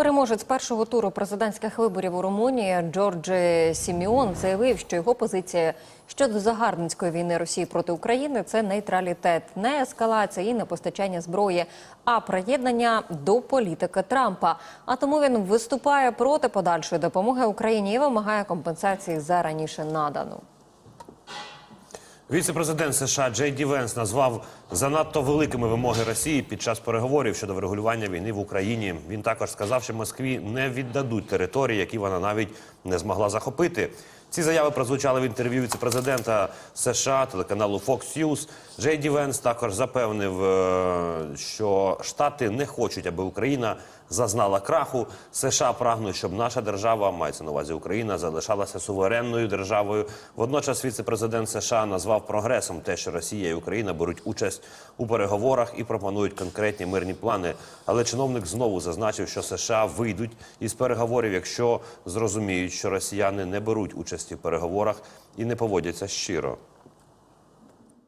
Переможець першого туру президентських виборів у Румунії Джорджі Сіміон заявив, що його позиція щодо загарбницької війни Росії проти України це нейтралітет, не ескалація і не постачання зброї, а приєднання до політики Трампа. А тому він виступає проти подальшої допомоги Україні і вимагає компенсації за раніше надану. Віце-президент США Джей Ді Венс назвав занадто великими вимоги Росії під час переговорів щодо врегулювання війни в Україні. Він також сказав, що Москві не віддадуть території, які вона навіть не змогла захопити. Ці заяви прозвучали в інтерв'ю віце-президента США телеканалу Fox News. Джей Венс також запевнив, е, що Штати не хочуть, аби Україна зазнала краху. США прагнуть, щоб наша держава, мається на увазі Україна, залишалася суверенною державою. Водночас віце-президент США назвав прогресом те, що Росія і Україна беруть участь у переговорах і пропонують конкретні мирні плани. Але чиновник знову зазначив, що США вийдуть із переговорів, якщо зрозуміють, що росіяни не беруть участі в переговорах і не поводяться щиро.